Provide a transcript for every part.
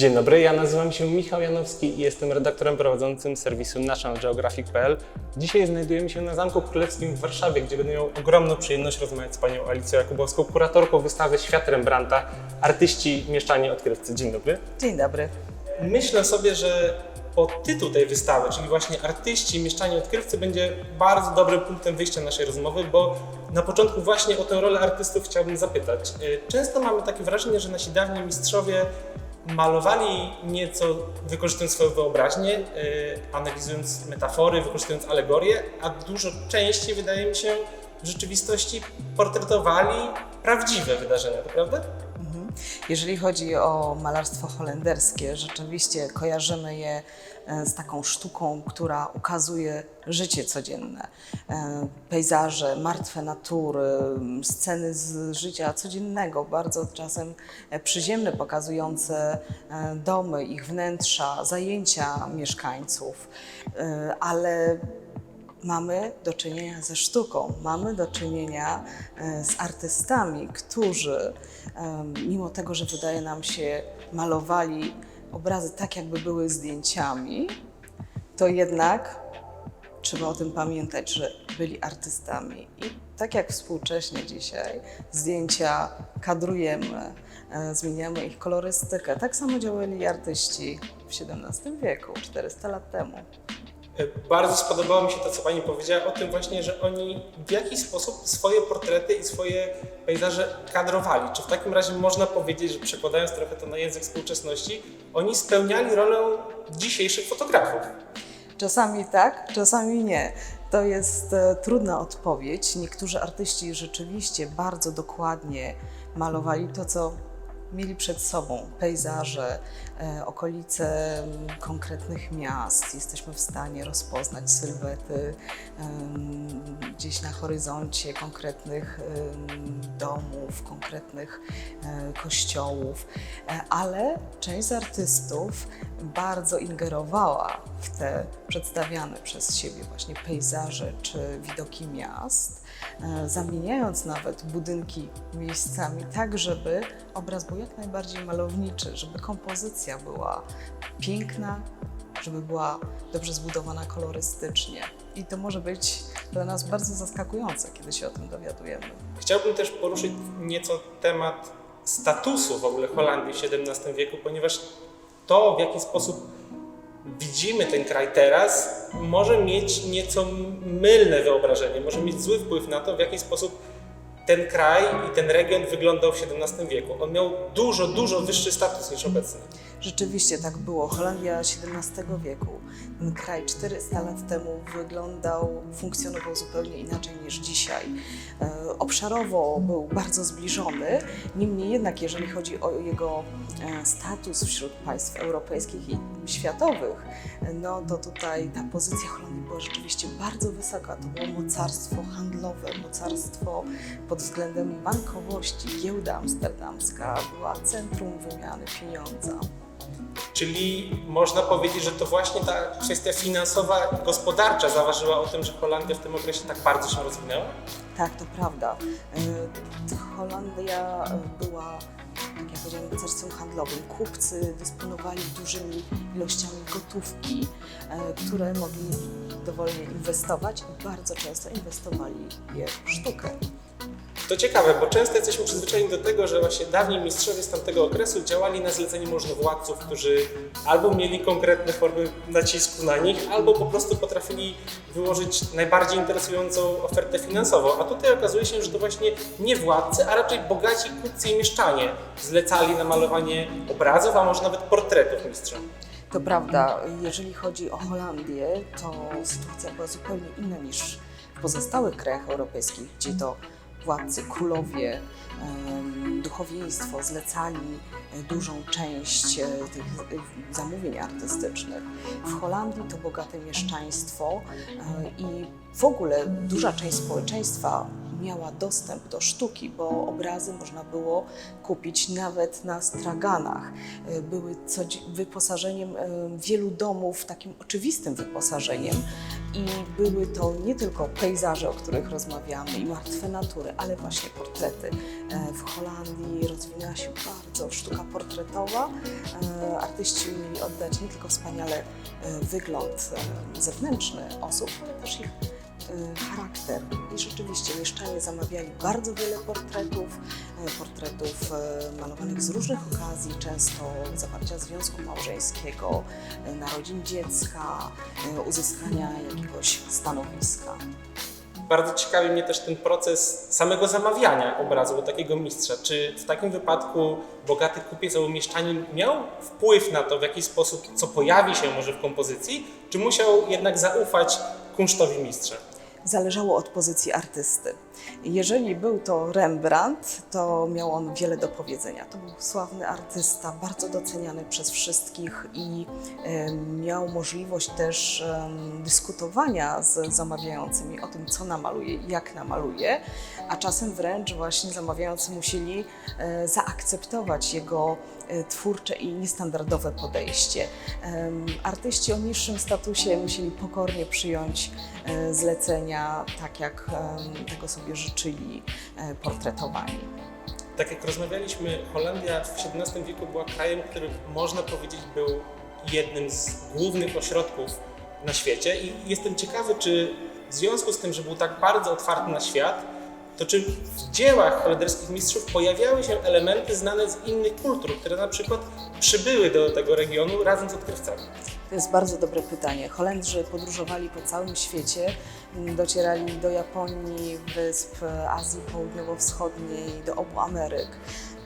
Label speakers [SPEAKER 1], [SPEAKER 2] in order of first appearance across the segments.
[SPEAKER 1] Dzień dobry, ja nazywam się Michał Janowski i jestem redaktorem prowadzącym serwisu nationalgeographic.pl. Dzisiaj znajdujemy się na Zamku Królewskim w Warszawie, gdzie będę miał ogromną przyjemność rozmawiać z panią Alicją Jakubowską, kuratorką wystawy Świat Rembrandta, artyści, mieszczanie, odkrywcy. Dzień dobry.
[SPEAKER 2] Dzień dobry.
[SPEAKER 1] Myślę sobie, że pod tytuł tej wystawy, czyli właśnie artyści, mieszczanie, odkrywcy, będzie bardzo dobrym punktem wyjścia naszej rozmowy, bo na początku właśnie o tę rolę artystów chciałbym zapytać. Y, Często mamy takie wrażenie, że nasi dawni mistrzowie malowali nieco, wykorzystując swoją wyobraźnię, y, analizując metafory, wykorzystując alegorie, a dużo częściej, wydaje mi się, w rzeczywistości portretowali prawdziwe wydarzenia, to prawda?
[SPEAKER 2] Jeżeli chodzi o malarstwo holenderskie, rzeczywiście kojarzymy je e, z taką sztuką, która ukazuje życie codzienne. E, Pejzaże, martwe natury, sceny z życia codziennego, bardzo czasem e, przyziemne, pokazujące domy, ich wnętrza, zajęcia mieszkańców, ale mamy do czynienia ze sztuką, mamy do czynienia e, z artystami, którzy em, mimo tego, że wydaje nam się malowali obrazy tak, jakby były zdjęciami, to jednak trzeba o tym pamiętać, że byli artystami. I tak jak współcześnie dzisiaj zdjęcia kadrujemy, e, zmieniamy ich kolorystykę, tak samo działali artyści w XVII wieku, 400 lat temu.
[SPEAKER 1] E, Bardzo spodobało mi się to, co Pani powiedziała o tym właśnie, że oni w jakiś sposób swoje portrety i swoje pejzaże kadrowali. Czy w takim razie można powiedzieć, że przekładając trochę to na język współczesności, oni spełniali rolę dzisiejszych fotografów?
[SPEAKER 2] Czasami tak, czasami nie. To jest e, trudna odpowiedź. Niektórzy artyści rzeczywiście bardzo dokładnie malowali to, co mieli przed sobą. Pejzaże, e, okolice m, konkretnych miast. Jesteśmy w stanie rozpoznać sylwety gdzieś na horyzoncie konkretnych domów, konkretnych e, kościołów. E, Ale część z artystów bardzo ingerowała w te przedstawiane przez siebie właśnie pejzaże czy widoki miast, zamieniając nawet budynki miejscami tak, żeby obraz był jak najbardziej malowniczy, żeby kompozycja była piękna, żeby była dobrze zbudowana kolorystycznie. I to może być dla nas bardzo zaskakujące, kiedy się o tym dowiadujemy.
[SPEAKER 1] Chciałbym też poruszyć nieco temat statusu w ogóle Holandii w XVII wieku, ponieważ to, w jaki sposób widzimy ten kraj teraz, może mieć nieco mylne wyobrażenie, może mieć zły wpływ na to, w jaki sposób ten kraj i ten region wyglądał w XVII wieku. On miał dużo, dużo wyższy status niż obecny.
[SPEAKER 2] Rzeczywiście tak było. Holandia XVII wieku. Ten kraj 400 lat temu wyglądał, funkcjonował zupełnie inaczej niż dzisiaj. E, Obszarowo był bardzo zbliżony, niemniej jednak, jeżeli chodzi o jego e, status wśród państw europejskich i światowych, no to tutaj ta pozycja Holandii była rzeczywiście bardzo wysoka. To było mocarstwo handlowe, mocarstwo pod względem bankowości. Giełda amsterdamska była centrum wymiany pieniądza.
[SPEAKER 1] Czyli można powiedzieć, że to właśnie ta kwestia finansowa i gospodarcza zaważyła o tym, że Holandia w tym okresie tak bardzo się rozwinęła?
[SPEAKER 2] Tak, to prawda. E, Holandia była, jak ja powiedziałam, mocarstwem handlowym. Kupcy dysponowali dużymi ilościami gotówki, e, które mogli dowolnie inwestować i bardzo często inwestowali je w sztukę.
[SPEAKER 1] To ciekawe, bo często jesteśmy przyzwyczajeni do tego, że właśnie dawni mistrzowie z tamtego okresu działali na zlecenie różnych władców, którzy albo mieli konkretne formy nacisku na nich, albo po prostu potrafili wyłożyć najbardziej interesującą ofertę finansową. A tutaj okazuje się, że to właśnie nie władcy, a raczej bogaci kupcy i mieszczanie zlecali na malowanie obrazów, a może nawet portretów mistrza.
[SPEAKER 2] To prawda, jeżeli chodzi o Holandię, to sytuacja była zupełnie inna niż w pozostałych krajach europejskich, gdzie to władcy, królowie, duchowieństwo zlecali e, dużą część e, tych e, zamówień artystycznych. W Holandii to bogate mieszczaństwo i w ogóle duża część społeczeństwa miała dostęp do sztuki, bo obrazy można było kupić nawet na straganach. Były wyposażeniem wielu domów, takim oczywistym wyposażeniem, I były to nie tylko pejzaże, o których rozmawiamy, i martwe natury, ale właśnie portrety. E, W Holandii rozwinęła się bardzo sztuka portretowa. E, Artyści mieli oddać nie tylko wspaniale e, wygląd zewnętrzny osób, ale też ich charakter. I rzeczywiście mieszczanie zamawiali bardzo wiele portretów, e, portretów e, malowanych z różnych okazji, często zawarcia związku małżeńskiego, narodzin dziecka, uzyskania jakiegoś stanowiska.
[SPEAKER 1] Bardzo ciekawi mnie też ten proces samego zamawiania obrazu u takiego mistrza. Czy w takim wypadku bogaty kupiec albo mieszczanin miał wpływ na to, w jaki sposób, co pojawi się może w kompozycji, czy musiał jednak zaufać kunsztowi mistrza?
[SPEAKER 2] Zależało od pozycji artysty. Jeżeli był to Rembrandt, to miał on wiele do powiedzenia. To był sławny artysta, bardzo doceniany przez wszystkich i miał możliwość też dyskutowania z zamawiającymi o tym, co namaluje i jak namaluje, a czasem wręcz właśnie zamawiający musieli e, zaakceptować jego twórcze i niestandardowe podejście. Artyści o niższym statusie musieli pokornie przyjąć e, zlecenia, tak jak tego sobie życzyli e, portretowani.
[SPEAKER 1] Tak jak rozmawialiśmy, Holandia w XVII wieku była krajem, który można powiedzieć był jednym z głównych ośrodków na świecie i jestem ciekawy, czy w związku z tym, że był tak bardzo otwarty na świat, to czy w dziełach holenderskich mistrzów pojawiały się elementy znane z innych kultur, które na przykład przybyły do tego regionu razem z odkrywcami?
[SPEAKER 2] To jest bardzo dobre pytanie. Holendrzy podróżowali po całym świecie, m, docierali do Japonii, wysp Azji Południowo-Wschodniej, do obu Ameryk.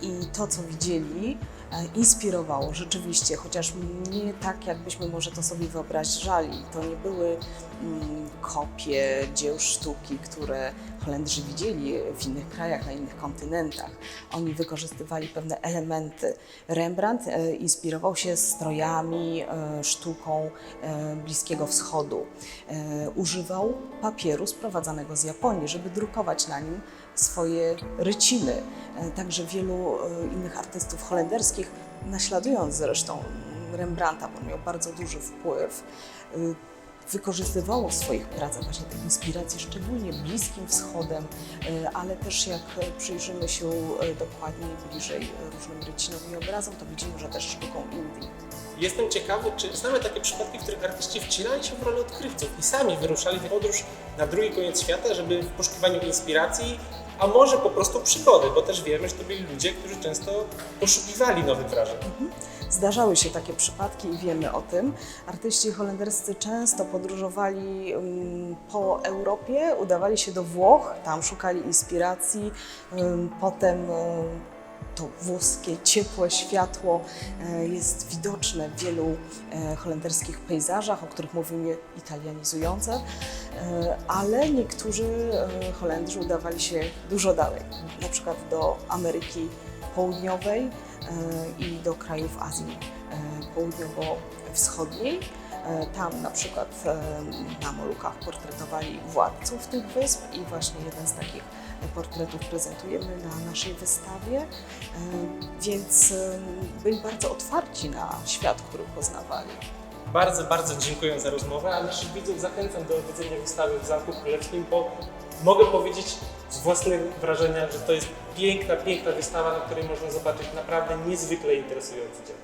[SPEAKER 2] I to, co widzieli, e, inspirowało rzeczywiście, chociaż nie tak, jakbyśmy może to sobie wyobrażali. To nie były mm, kopie dzieł sztuki, które Holendrzy widzieli w innych krajach, na innych kontynentach. Oni wykorzystywali pewne elementy. Rembrandt e, inspirował się strojami, e, sztuką e, Bliskiego Wschodu. E, Używał papieru sprowadzanego z Japonii, żeby drukować na nim swoje ryciny. E, Także wielu innych artystów holenderskich, naśladując zresztą Rembrandta, bo miał bardzo duży wpływ, wykorzystywało w swoich pracach właśnie te inspiracje, szczególnie Bliskim Wschodem, e, ale też jak przyjrzymy się e, dokładniej, bliżej e, różnym rycinom i obrazom, to widzimy, że też sztuką Indii.
[SPEAKER 1] Jestem ciekawy, czy znamy takie przypadki, w których artyści wcielali się w rolę odkrywców i sami wyruszali w podróż na drugi koniec świata, żeby w poszukiwaniu inspiracji, a może po prostu przygody, bo też wiemy, że to byli ludzie, którzy często poszukiwali nowych wrażeń.
[SPEAKER 2] Zdarzały się takie przypadki i wiemy o tym. Artyści holenderscy często podróżowali mm, po Europie, udawali się do Włoch, tam szukali inspiracji, potem ym, to włoskie, ciepłe światło e, jest widoczne w wielu e, holenderskich pejzażach, o których mówimy italianizujące, e, ale niektórzy Holendrzy udawali się dużo dalej, na przykład do Ameryki Południowej i do krajów Azji e, Południowo-Wschodniej. E, Tam na przykład e, na Molukach portretowali władców tych wysp i właśnie jeden z takich portretów prezentujemy na naszej wystawie, E, więc e, byli bardzo otwarci na świat, który poznawali.
[SPEAKER 1] Bardzo, bardzo dziękuję za rozmowę, a naszych widzów zachęcam do odwiedzenia wystawy w Zamku Królewskim, bo mogę powiedzieć z własnych wrażenia, że to jest piękna, piękna wystawa, na której można zobaczyć naprawdę niezwykle interesujący dzieł.